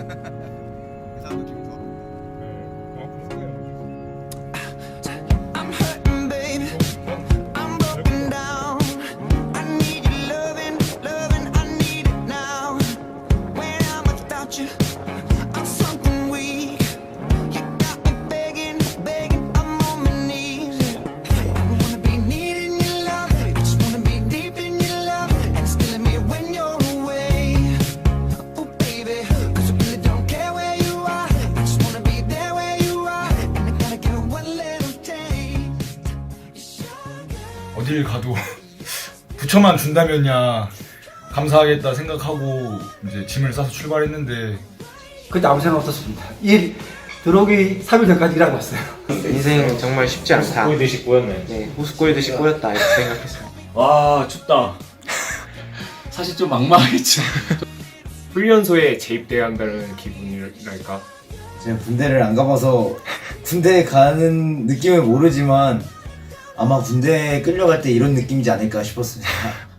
그 어딜 가도 부처만 준다면야 감사하겠다 생각하고 이제 짐을 싸서 출발했는데 그때 아무 생각 없었습니다. 일 들어오기 3일 전까지 일하고 왔어요. 인생 정말 쉽지 않다. 듯이 꼬였네 네, 우스꼬이듯이 꼬였다 이렇게 생각했어요. 와 춥다 사실 좀 막막하겠죠 훈련소에 재입돼야 한다는 기분이랄까 제가 군대를 안 가봐서 군대에 가는 느낌을 모르지만 아마 군대에 끌려갈 때 이런 느낌이지 않을까 싶었습니다.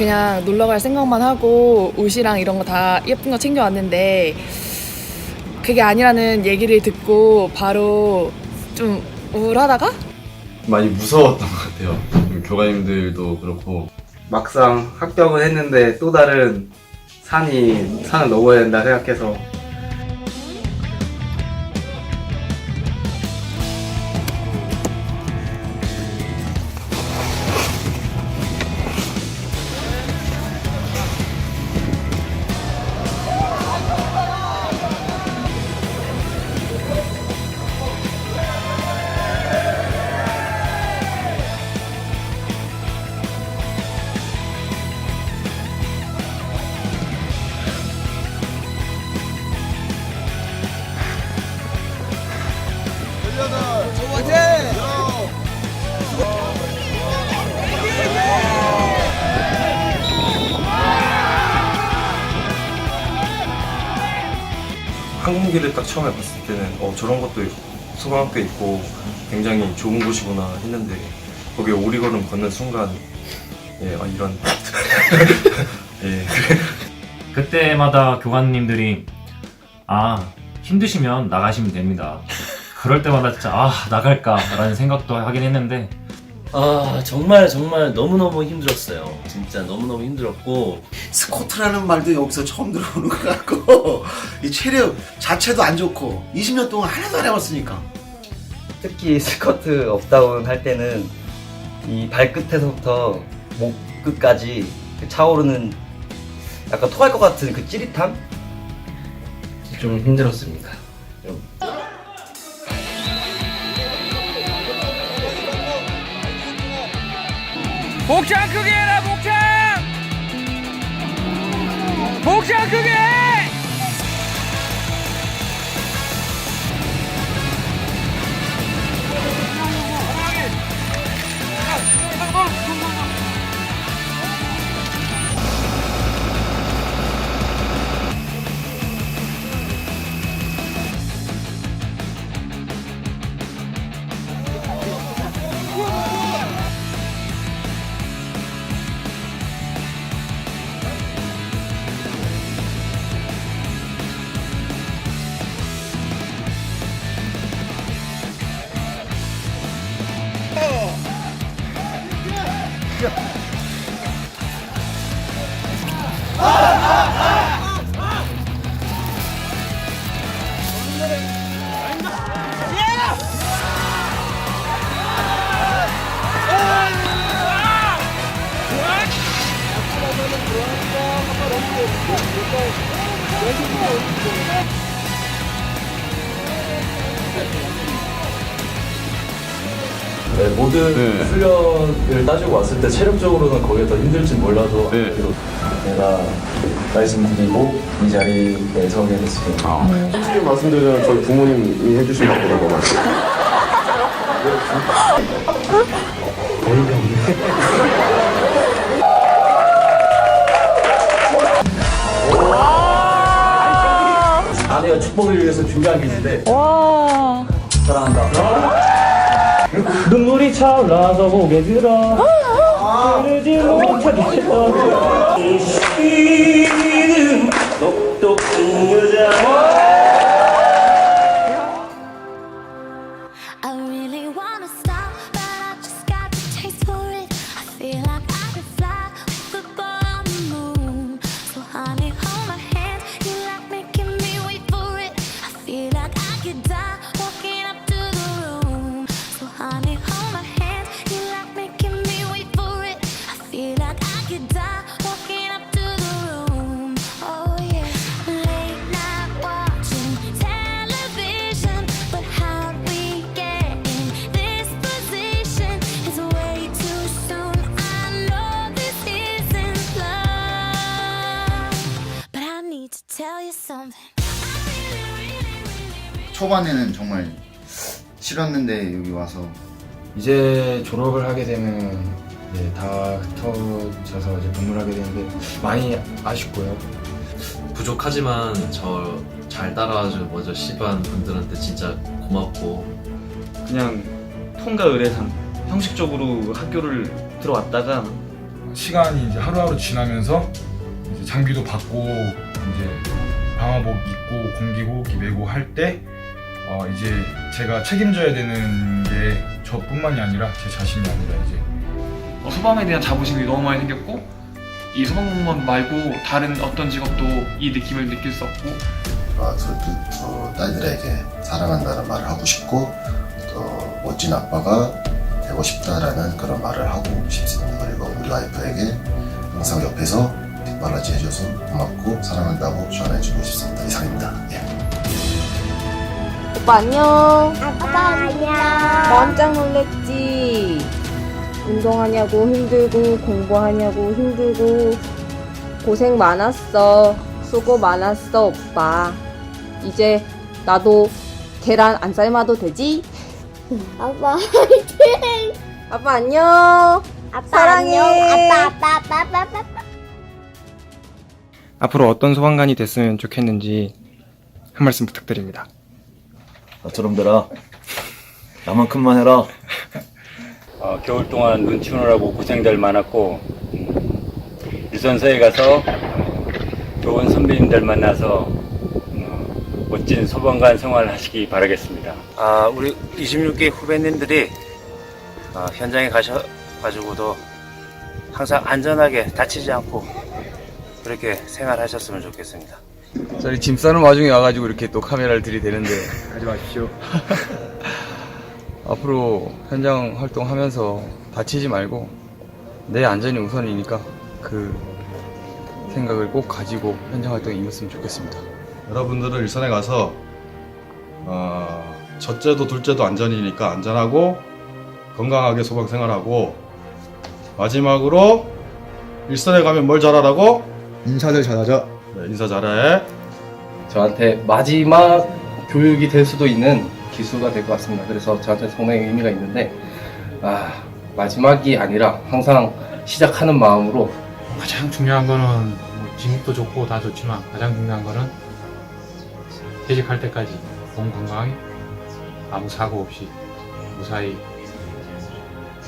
그냥 놀러 갈 생각만 하고 옷이랑 이런 거 다 예쁜 거 챙겨왔는데 그게 아니라는 얘기를 듣고 바로 좀 우울하다가 많이 무서웠던 것 같아요. 교관님들도 그렇고 막상 합격을 했는데 또 다른 산이 산을 넘어야 된다 생각해서 항공기를 딱 처음에 봤을 때는 어 저런 것도 있고 소방학교 있고 굉장히 좋은 곳이구나 했는데 거기에 오리걸음 걷는 순간 예, 아 이런. 예, 그때마다 교관님들이 아 힘드시면 나가시면 됩니다. 그럴 때마다 진짜 아 나갈까 라는 생각도 하긴 했는데 아 정말 정말 너무너무 힘들었어요 진짜 너무너무 힘들었고 스쿼트라는 말도 여기서 처음 들어보는 것 같고 이 체력 자체도 안 좋고 20년 동안 하나도 안 해봤으니까 특히 스커트 업다운 할 때는 이 발끝에서부터 목 끝까지 그 차오르는 약간 토할 것 같은 그 찌릿함? 좀 힘들었습니다. 목장 크게 해라 목장! 목장 크게 따지고 왔을 때 체력적으로는 거기가 더 힘들지 몰라도 비록 내가 말씀드리고 이 자리에 서게 됐습니다. 솔직히 말씀드리자면 저희 부모님이 해주신 것보다 더 많아요. 아내가 축복을 위해서 준비한 게 있는데 와. 사랑한다. 눈물이 차올라서 고개 들어 그러지 못하게 똑똑한 여자 초반에는 정말 싫었는데 여기 와서 이제 졸업을 하게 되면 이제 다 흩어져서 이제 분물하게 되는데 많이 아쉽고요. 부족하지만 저 잘 따라와준 먼저 시반 분들한테 진짜 고맙고 그냥 통과 의례상 형식적으로 학교를 들어왔다가 시간이 이제 하루하루 지나면서 이제 장비도 받고 이제 방화복 입고 공기호흡기 메고 할 때 어, 이제 제가 책임져야 되는 게 저뿐만이 아니라 제 자신이 아니라 이제 어, 소방에 대한 자부심이 너무 많이 생겼고 이 소방공무원 말고 다른 어떤 직업도 이 느낌을 느낄 수 없고 아, 저, 저, 저 딸들에게 사랑한다는 말을 하고 싶고 또 멋진 아빠가 되고 싶다라는 그런 말을 하고 싶습니다. 그리고 우리 와이프에게 항상 옆에서 뒷바라지 해줘서 고맙고 사랑한다고 전해주고 싶습니다. 이상입니다. 예. 오빠 안녕. 아빠 안녕. 깜짝 놀랬지. 운동하냐고 힘들고 공부하냐고 힘들고 고생 많았어. 수고 많았어 오빠. 이제 나도 계란 안 삶아도 되지? 아빠 화이팅! 아빠 안녕. 아빠 사랑해. 안녕. 아빠 아빠 아빠 아빠 아빠. 앞으로 어떤 소방관이 됐으면 좋겠는지 한 말씀 부탁드립니다. 나처럼들아 나만큼만 해라. 어, 겨울 동안 눈치 오느라고 고생들 많았고 음, 일선서에 가서 좋은 선배님들 만나서 음, 멋진 소방관 생활 하시기 바라겠습니다. 아 우리 26기 후배님들이 어, 현장에 가셔가지고도 항상 안전하게 다치지 않고 그렇게 생활하셨으면 좋겠습니다. 저희 짐 싸는 와중에 와가지고 이렇게 또 카메라를 들이대는데 하지 마십시오. 앞으로 현장 활동하면서 다치지 말고 내 안전이 우선이니까 그 생각을 꼭 가지고 현장 활동에 임했으면 좋겠습니다. 여러분들은 일선에 가서 어, 첫째도 둘째도 안전이니까 안전하고 건강하게 소방 생활하고 마지막으로 일선에 가면 뭘 잘하라고? 인사들 잘하자. 네, 인사 잘해. 저한테 마지막 교육이 될 수도 있는 기수가 될 것 같습니다. 그래서 저한테 상당히 의미가 있는데 아, 마지막이 아니라 항상 시작하는 마음으로 가장 중요한 거는 뭐 진입도 좋고 다 좋지만 가장 중요한 거는 퇴직할 때까지 몸 건강하게 아무 사고 없이 무사히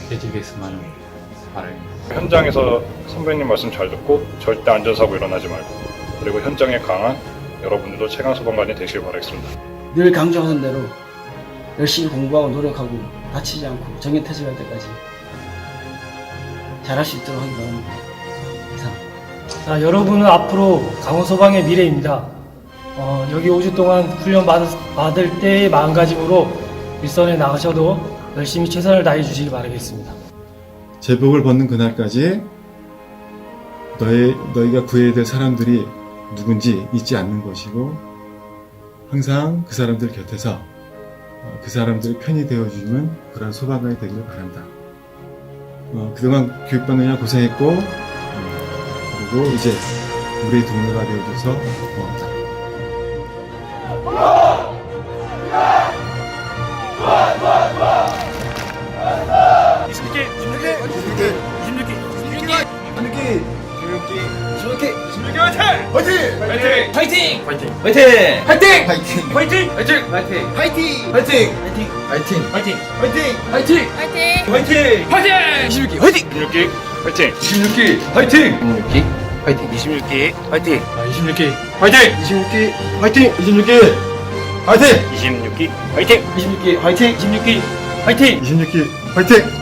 퇴직했으면 하는 바람입니다. 현장에서 선배님 말씀 잘 듣고 절대 안전사고 일어나지 말고 그리고 현장에 강한 여러분들도 최강 소방관이 되시길 바라겠습니다. 늘 강조하는 대로 열심히 공부하고 노력하고 다치지 않고 정년 퇴직할 때까지 잘할 수 있도록 하기 바랍니다. 이상. 자, 여러분은 앞으로 강원 소방의 미래입니다. 어, 여기 5주 동안 훈련 받, 받을 때의 마음가짐으로 일선에 나가셔도 열심히 최선을 다해 주시기 바라겠습니다. 제복을 벗는 그날까지 너희 너희가 구해야 될 사람들이 누군지 잊지 않는 것이고 항상 그 사람들 곁에서 어, 그 사람들 편이 되어주는 그런 소방관이 되기를 바란다. 어, 그동안 교육받느냐 고생했고 음, 그리고 이제 우리 동료가 되어줘서 고맙다. 파이팅! 파이팅! 파이팅! 파이팅! 파이팅! 파이팅! 파이팅! 파이팅! 파이팅! 파이팅! 파이팅! 파이팅! 파이팅! 파이팅! 화이팅! 파이팅! 파이팅! 26기 화이팅! 26기 파이팅! 26기 파이팅! 26기 파이팅 26기 파이팅! 26기 파이팅! 26기 파이팅! 26기 파이팅! 26기 파이팅! 26기 파이팅! 26기 파이팅! 26기 화이팅!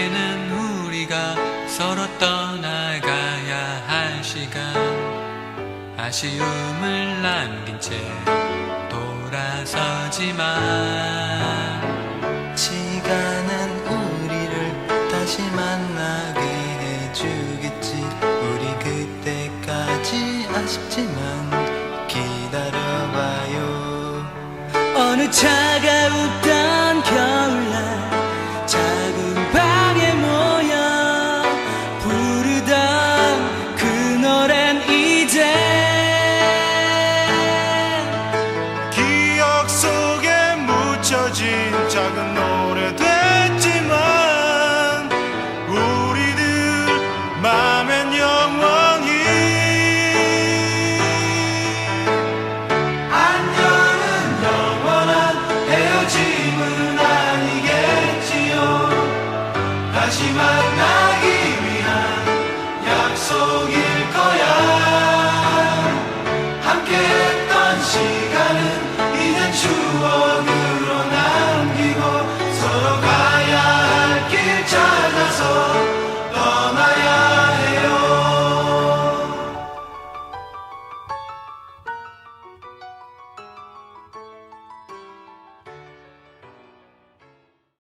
아쉬움을 남긴 채 돌아서지만 시간은 우리를 다시 만나게 해주겠지. 우리 그때까지 아쉽지만 기다려봐요. 어느 차가웠 of night.